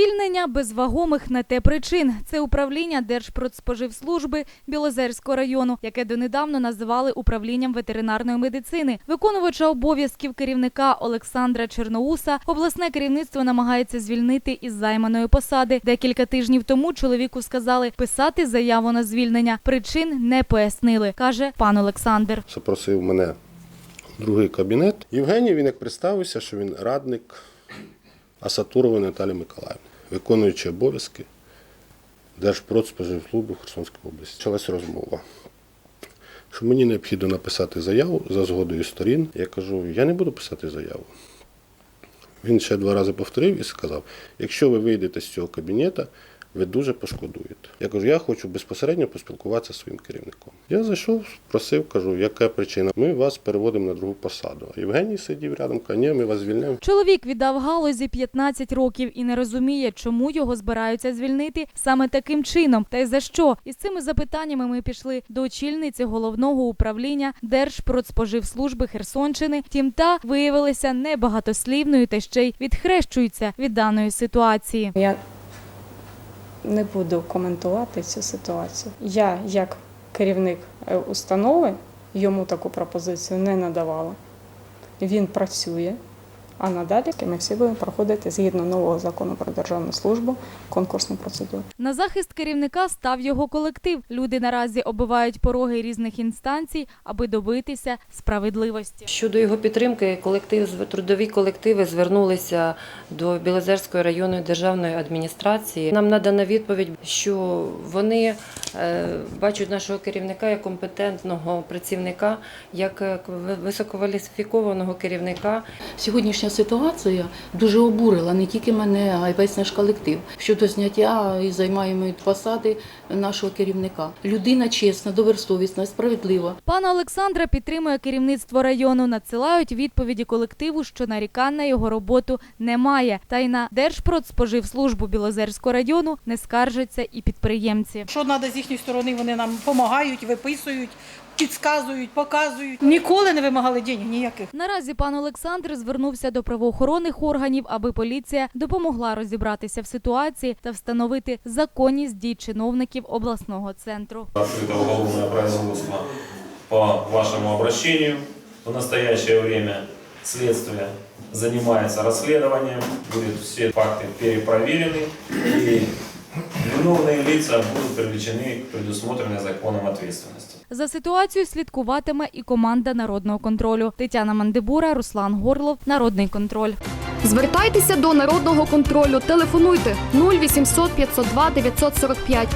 Звільнення без вагомих на те причин. Це управління Держпродспоживслужби Білозерського району, яке донедавна називали управлінням ветеринарної медицини. Виконувача обов'язків керівника Олександра Черноуса обласне керівництво намагається звільнити із займаної посади. Декілька тижнів тому чоловіку сказали писати заяву на звільнення. Причин не пояснили, каже пан Олександр. запросив мене другий кабінет. Євгеній, він як представився, що він радник Асатурової Наталі Миколаївни, виконуючий обов'язки Держпродспоживслужби Херсонської області. Почалася розмова. Що мені необхідно написати заяву за згодою сторін. Я кажу, я не буду писати заяву. Він ще два рази повторив і сказав: якщо ви вийдете з цього кабінету, ви дуже пошкодуєте. Я кажу, я хочу безпосередньо поспілкуватися зі своїм керівником. Я зайшов, просив, кажу, яка причина? Ми вас переводимо на другу посаду. А Євгеній сидів рядом, каже, ні, ми вас звільняємо. Чоловік віддав галузі 15 років і не розуміє, чому його збираються звільнити саме таким чином, та й за що. Із цими запитаннями ми пішли до очільниці головного управління Держпродспоживслужби Херсонщини. Втім, та виявилася небагатослівною та ще й відхрещується від даної ситуації. Я не буду коментувати цю ситуацію. Я, як керівник е, установи, йому таку пропозицію не надавала. Він працює, а надалі ми всі будемо проходити згідно нового закону про державну службу конкурсну процедуру. На захист керівника став його колектив. Люди наразі оббивають пороги різних інстанцій, аби добитися справедливості. Щодо його підтримки, колектив трудові колективи звернулися до Білозерської районної державної адміністрації. Нам надана відповідь, що вони е, бачать нашого керівника як компетентного працівника, як е, висококваліфікованого керівника. Сьогоднішня ситуація дуже обурила не тільки мене, а й весь наш колектив щодо зняття і займаємої посади нашого керівника. Людина чесна, добросовісна, справедлива. Пана Олександра підтримує керівництво району. Надсилають відповіді колективу, що нарікань на його роботу немає. Та й на Держпродспоживслужбу Білозерського району не скаржаться і підприємці. Що треба з їхньої сторони, вони нам допомагають, виписують, підказують, показують. Ніколи не вимагали денег ніяких. Наразі пан Олександр звернувся до правоохоронних органів, аби поліція допомогла розібратися в ситуації та встановити законність дій чиновників обласного центру. Открыто уголовное производство по вашему обращению. В настоящее время следствие занимается расследованием, будут все факты перепроверены и виновные лица будут привлечены к предусмотренной законом ответственности. За ситуацією слідкуватиме і команда народного контролю. Тетяна Мандибура, Руслан Горлов, Народний контроль. Звертайтеся до народного контролю. Телефонуйте 0800 502 945